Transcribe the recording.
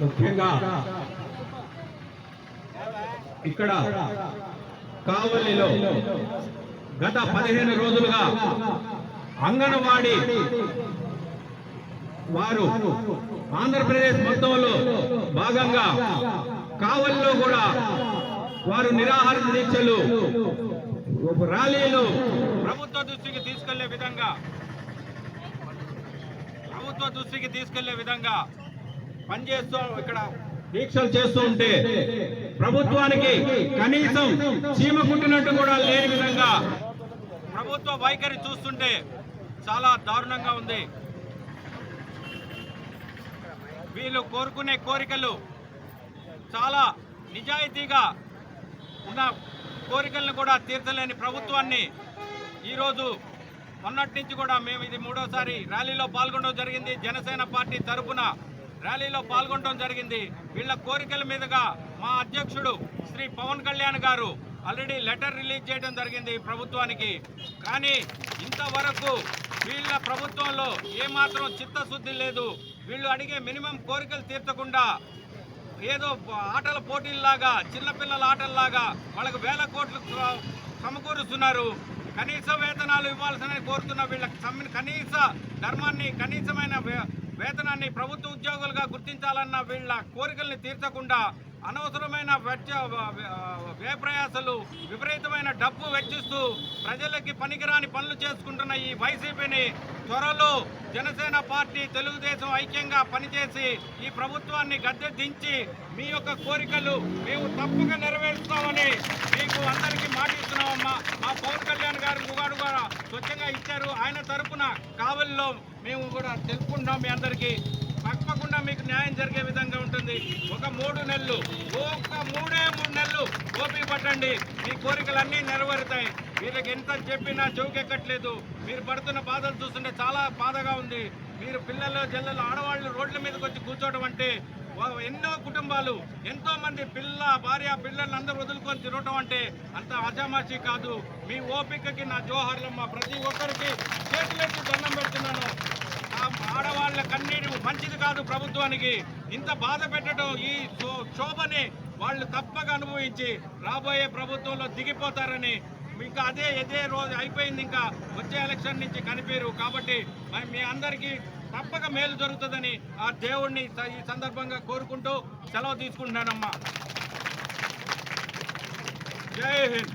ముఖ్యంగా ఇక్కడ కావలిలో గత పదిహేను రోజులుగా అంగన్వాడీ వారు ఆంధ్రప్రదేశ్ మొత్తంలో భాగంగా కావలిలో కూడా వారు నిరాహార దీక్షలు ర్యాలీలు ప్రభుత్వ దృష్టికి తీసుకెళ్ళే విధంగా ప్రభుత్వ దృష్టికి తీసుకెళ్ళే విధంగా పనిచేస్తూ ఇక్కడ దీక్షలు చేస్తూ ఉంటే ప్రభుత్వానికి కనీసం చీమ కుట్టినట్టు కూడా లేని విధంగా ప్రభుత్వ వైఖరి చూస్తుంటే చాలా దారుణంగా ఉంది. వీళ్ళు కోరుకునే కోరికలు చాలా నిజాయితీగా ఉన్న కోరికలను కూడా తీర్చలేని ప్రభుత్వాన్ని ఈరోజు మొన్నటి నుంచి కూడా మేము ఇది మూడోసారి ర్యాలీలో పాల్గొనడం జరిగింది. జనసేన పార్టీ తరపున ర్యాలీలో పాల్గొనడం జరిగింది. వీళ్ళ కోరికల మీదుగా మా అధ్యక్షుడు శ్రీ పవన్ కళ్యాణ్ గారు ఆల్రెడీ లెటర్ రిలీజ్ చేయడం జరిగింది ప్రభుత్వానికి. కానీ ఇంతవరకు వీళ్ళ ప్రభుత్వంలో ఏమాత్రం చిత్తశుద్ధి లేదు. వీళ్ళు అడిగే మినిమం కోరికలు తీర్చకుండా ఏదో ఆటల పోటీల్లాగా చిన్నపిల్లల ఆటల్లాగా వాళ్ళకు వేల కోట్లు సమకూరుస్తున్నారు. కనీస వేతనాలు ఇవ్వాల్సిన కోరుతున్న వీళ్ళకి కనీస ధర్మాన్ని కనీసమైన వేతనాన్ని ప్రభుత్వ ఉద్యోగులుగా గుర్తించాలన్న వీళ్ళ కోరికల్ని తీర్చకుండా అనవసరమైన వెచ్చ వ్యయప్రయాసలు విపరీతమైన డబ్బు వెచ్చిస్తూ ప్రజలకి పనికిరాని పనులు చేసుకుంటున్న ఈ వైసీపీని త్వరలో జనసేన పార్టీ తెలుగుదేశం ఐక్యంగా పనిచేసి ఈ ప్రభుత్వాన్ని గద్దె దించి మీ యొక్క కోరికలు మేము తప్పక నెరవేరుస్తామని మీకు అందరికీ మాటిస్తున్నామమ్మా. మా పవన్ కళ్యాణ్ గారు కూడా స్వచ్ఛంగా ఇచ్చారు. ఆయన తరపున కావలిలో మేము కూడా తెలుపుకుంటాం మీ అందరికీ. తప్పకుండా మీకు న్యాయం జరిగే విధంగా ఉంటుంది. ఒక మూడు నెలలు ఒక మూడే మూడు నెలలు ఓపీ పట్టండి. మీ కోరికలన్నీ నెరవేరుతాయి. వీళ్ళకి ఎంత చెప్పినా చౌకెక్కట్లేదు. మీరు పడుతున్న బాధలు చూస్తుంటే చాలా బాధగా ఉంది. మీరు పిల్లలు జల్లలు ఆడవాళ్ళు రోడ్ల మీదకి వచ్చి కూర్చోవడం అంటే ఎన్నో కుటుంబాలు ఎంతో మంది పిల్ల భార్య పిల్లల్ని అందరూ వదులుకొని తిరగటం అంటే అంత అజామాషి కాదు. మీ ఓపికకి నా జోహర్లమ్మ ప్రతి ఒక్కరికి చేతులెత్తి దండం పెడుతున్నాను. ఆడవాళ్ళ కన్నీరు మంచిది కాదు ప్రభుత్వానికి. ఇంత బాధ పెట్టడం ఈ శోభని వాళ్ళు తప్పక అనుభవించి రాబోయే ప్రభుత్వంలో దిగిపోతారని ఇంకా అదే ఇదే రోజు అయిపోయింది ఇంకా వచ్చే ఎలక్షన్ నుంచి కనిపేరు కాబట్టి మీ అందరికీ తప్పక మేలు జరుగుతుందని ఆ దేవుణ్ణి ఈ సందర్భంగా కోరుకుంటూ సెలవు తీసుకుంటున్నానమ్మా. జై హింద్.